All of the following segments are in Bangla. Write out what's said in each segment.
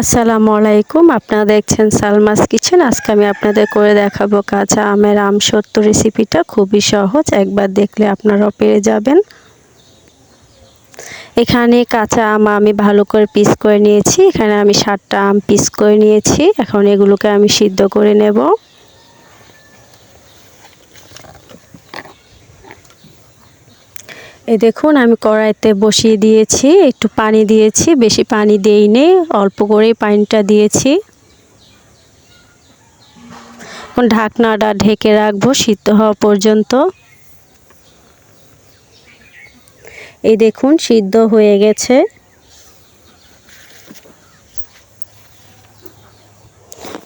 আসসালামু আলাইকুম। আপনারা দেখছেন সালমাস কিচেন। আজকে আমি আপনাদের করে দেখাবো কাঁচা আমের আম সত্তর রেসিপিটা খুবই সহজ, একবার দেখলে আপনারাও পেয়ে যাবেন। এখানে কাঁচা আম আমি ভালো করে পিস করে নিয়েছি। এখানে আমি সাতটা আম পিস করে নিয়েছি। এখন এগুলোকে আমি সিদ্ধ করে নেব। এই দেখুন, আমি কড়াইতে বসিয়ে দিয়েছি, একটু পানি দিয়েছি, বেশি পানি দেইনি, অল্প করেই পানিটা দিয়েছি। এখন ঢাকনাটা ঢেকে রাখব, সিদ্ধ হওয়া পর্যন্ত। এই দেখুন, সিদ্ধ হয়ে গেছে।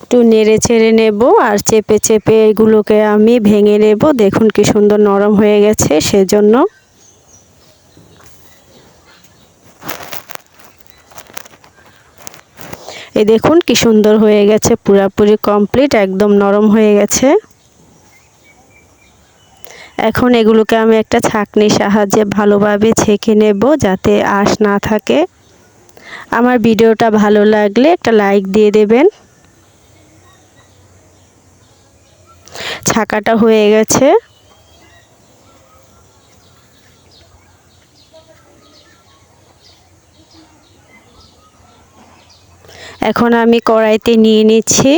একটু নেড়ে ছেড়ে নেব, আর চেপে চেপে এগুলোকে আমি ভেঙে নেব। দেখুন কি সুন্দর নরম হয়ে গেছে, সেজন্য। এই দেখুন কি সুন্দর হয়ে গেছে, পুরাপুরি কমপ্লিট একদম নরম হয়ে গেছে। এখন এগুলোকে আমি একটা ছাকনির সাহায্যে ভালোভাবে ছেঁকে নেব যাতে আঁশ না থাকে। আমার ভিডিওটা ভালো লাগলে একটা লাইক দিয়ে দেবেন। ছাকাটা হয়ে গেছে। এখন আমি কড়াইতে নিয়ে নিচ্ছি।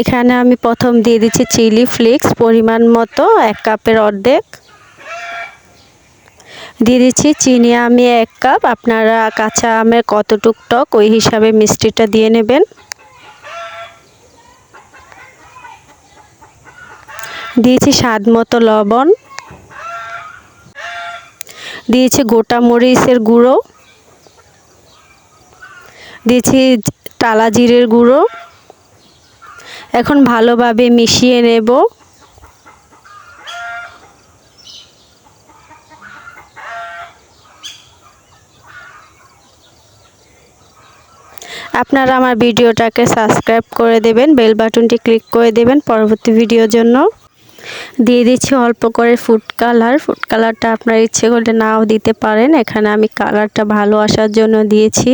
এখানে আমি প্রথম দিয়ে দিচ্ছি চিলি ফ্লেক্স, পরিমাণ মতো, এক কাপের অর্ধেক। দিয়ে দিচ্ছি চিনি আমি এক কাপ, আপনারা কাঁচা আমের কতটুক টক, ওই হিসাবে মিষ্টিটা দিয়ে নেবেন। দিয়েছি স্বাদ মতো লবণ। দিয়েছি গোটা মরিচের গুঁড়ো। দিয়েছি টালা জিরের গুঁড়ো। এখন ভালোভাবে মিশিয়ে নেব। আপনারা আমার ভিডিওটাকে সাবস্ক্রাইব করে দেবেন, বেল বাটনটি ক্লিক করে দেবেন পরবর্তী ভিডিওর জন্য। দিয়ে দিচ্ছি অল্প করে ফুড কালার। ফুড কালারটা আপনার ইচ্ছে করলে নাও দিতে পারেন। এখানে আমি কালারটা ভালো আসার জন্য দিয়েছি।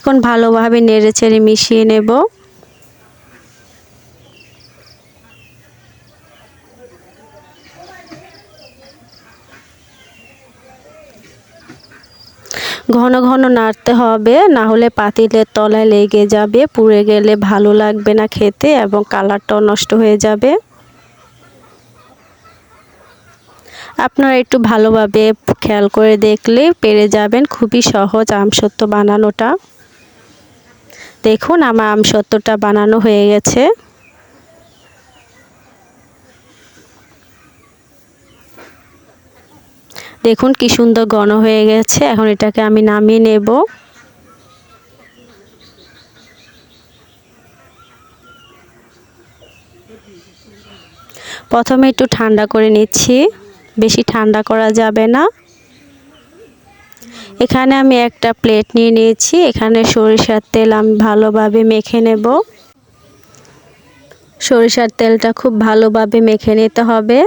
এখন ভালোভাবে নেড়ে চেড়ে মিশিয়ে নেব। ঘন ঘন নাড়তে হবে, না হলে পাতিলের তলায় লেগে যাবে, পুড়ে গেলে ভালো লাগবে না খেতে এবং কালারটাও নষ্ট হয়ে যাবে। আপনারা একটু ভালোভাবে খেয়াল করে দেখলে পেরে যাবেন, খুবই সহজ আমসত্ব বানানোটা। দেখুন আমার আমসত্বটা বানানো হয়ে গেছে। দেখুন কি সুন্দর ঘন হয়ে গেছে, এখন এটাকে আমি নামিয়ে নেব। প্রথমে একটু ঠান্ডা করে নিচ্ছি, বেশি ঠান্ডা করা যাবে না। এখানে আমি একটা প্লেট নিয়ে নিয়েছি। এখানে সরিষার তেল আমি ভালোভাবে মেখে নেব। সরিষার তেলটা খুব ভালোভাবে মেখে নিতে হবে।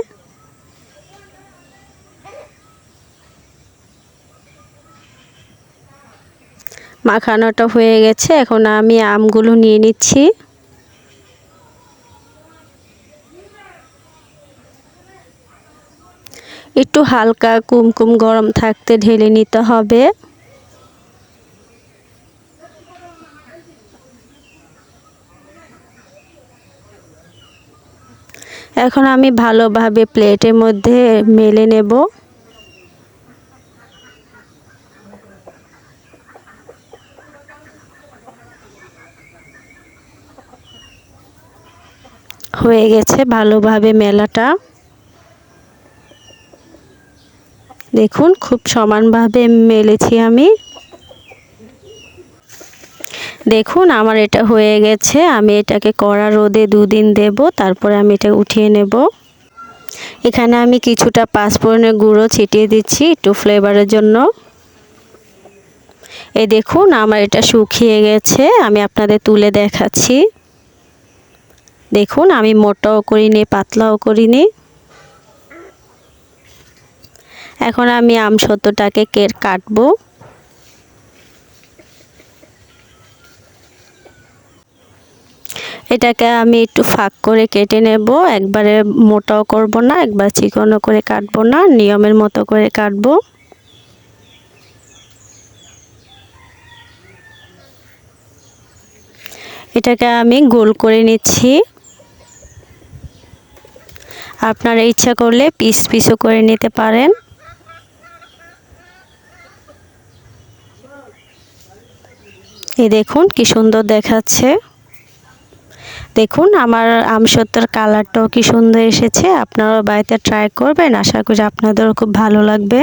মাখানোটা হয়ে গেছে। এখন আমি আমগুলো নিয়ে নিচ্ছি। একটু হালকা কুমকুম গরম থাকতে ঢেলে নিতে হবে। এখন আমি ভালোভাবে প্লেটের মধ্যে মেলে নেব। হয়ে গেছে ভালোভাবে মেলাটা। দেখুন, খুব সমানভাবে মেলেছি আমি। দেখুন, আমার এটা হয়ে গেছে। আমি এটাকে কড়া রোদে দুদিন দেব, তারপরে আমি এটা উঠিয়ে নেব। এখানে আমি কিছুটা পাঁচফোড়নের গুঁড়ো ছিটিয়ে দিচ্ছি একটু ফ্লেভারের জন্য। এ দেখুন, আমার এটা শুকিয়ে গেছে, আমি আপনাদের তুলে দেখাচ্ছি। দেখুন, আমি মোটাও করিনি, পাতলাও করিনি। এখন আমি আমসত্ত্বটাকে কের কাটবো। এটাকে আমি একটু ফাঁক করে কেটে নেব। একবারে মোটাও করব না, একবার চিকনও করে কাটবো না, নিয়মের মতো করে কাটবো। এটাকে আমি গোল করে নিচ্ছি। আপনারা ইচ্ছা করলে পিস পিসও করে নিতে পারেন। এই দেখুন কি সুন্দর দেখাচ্ছে। দেখুন আমার আমসত্তর কালারটাও কি সুন্দর এসেছে। আপনারাও বাড়িতে ট্রাই করবেন। আশা করি আপনাদেরও খুব ভালো লাগবে।